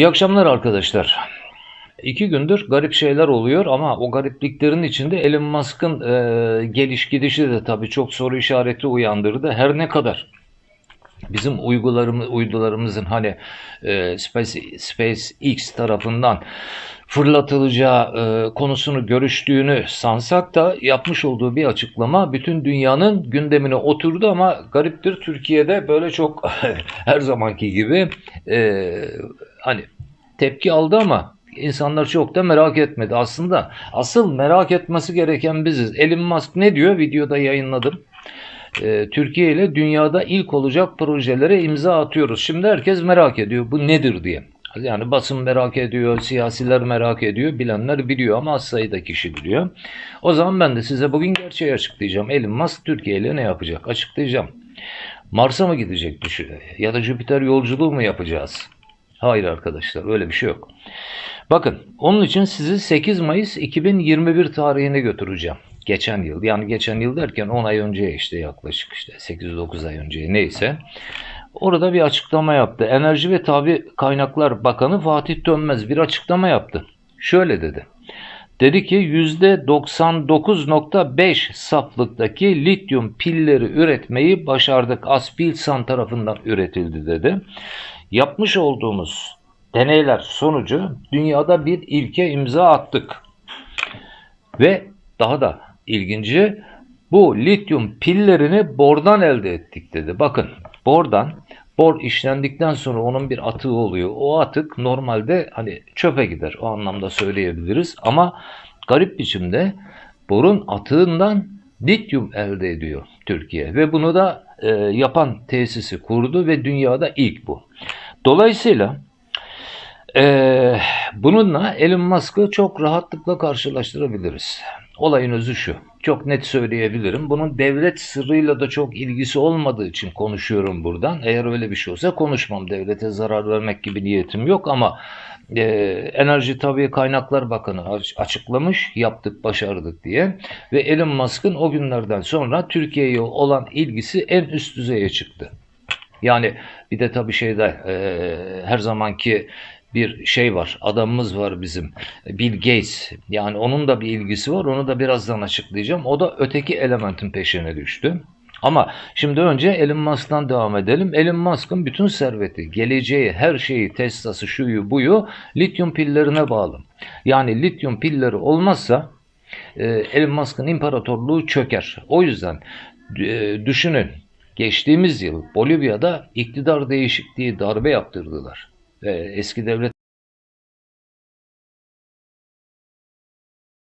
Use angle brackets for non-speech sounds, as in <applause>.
İyi akşamlar arkadaşlar. İki gündür garip şeyler oluyor ama o garipliklerin içinde Elon Musk'ın e, geliş gidişi de tabii çok soru işareti uyandırdı. Her ne kadar bizim uygularımız, uydularımızın hani e, Space, SpaceX tarafından fırlatılacağı e, konusunu görüştüğünü sansak da yapmış olduğu bir açıklama bütün dünyanın gündemine oturdu ama gariptir Türkiye'de böyle çok <laughs> her zamanki gibi e, hani tepki aldı ama insanlar çok da merak etmedi. Aslında asıl merak etmesi gereken biziz. Elon Musk ne diyor? Videoda yayınladım. Ee, Türkiye ile dünyada ilk olacak projelere imza atıyoruz. Şimdi herkes merak ediyor bu nedir diye. Yani basın merak ediyor, siyasiler merak ediyor, bilenler biliyor ama az sayıda kişi biliyor. O zaman ben de size bugün gerçeği açıklayacağım. Elon Musk Türkiye ile ne yapacak? Açıklayacağım. Mars'a mı gidecek düşünüyor? Ya da Jüpiter yolculuğu mu yapacağız? Hayır arkadaşlar öyle bir şey yok. Bakın onun için sizi 8 Mayıs 2021 tarihine götüreceğim. Geçen yıl yani geçen yıl derken 10 ay önce işte yaklaşık işte 8-9 ay önce neyse. Orada bir açıklama yaptı. Enerji ve Tabi Kaynaklar Bakanı Fatih Dönmez bir açıklama yaptı. Şöyle dedi. Dedi ki %99.5 saflıktaki lityum pilleri üretmeyi başardık. Aspilsan tarafından üretildi dedi. Yapmış olduğumuz deneyler sonucu dünyada bir ilke imza attık. Ve daha da ilginci bu lityum pillerini bordan elde ettik dedi. Bakın bordan bor işlendikten sonra onun bir atığı oluyor. O atık normalde hani çöpe gider. O anlamda söyleyebiliriz. Ama garip biçimde borun atığından lityum elde ediyor Türkiye. Ve bunu da e, yapan tesisi kurdu ve dünyada ilk bu. Dolayısıyla ee, bununla Elon Musk'ı çok rahatlıkla karşılaştırabiliriz. Olayın özü şu. Çok net söyleyebilirim. Bunun devlet sırrıyla da çok ilgisi olmadığı için konuşuyorum buradan. Eğer öyle bir şey olsa konuşmam. Devlete zarar vermek gibi niyetim yok ama e, Enerji Tabii Kaynaklar Bakanı açıklamış yaptık başardık diye ve Elon Musk'ın o günlerden sonra Türkiye'ye olan ilgisi en üst düzeye çıktı. Yani bir de tabii şeyde e, her zamanki bir şey var. Adamımız var bizim. Bill Gates. Yani onun da bir ilgisi var. Onu da birazdan açıklayacağım. O da öteki elementin peşine düştü. Ama şimdi önce Elon Musk'tan devam edelim. Elon Musk'ın bütün serveti, geleceği, her şeyi, Tesla'sı, şuyu, buyu lityum pillerine bağlı. Yani lityum pilleri olmazsa e, Elon Musk'ın imparatorluğu çöker. O yüzden e, düşünün geçtiğimiz yıl Bolivya'da iktidar değişikliği darbe yaptırdılar. Eski devlet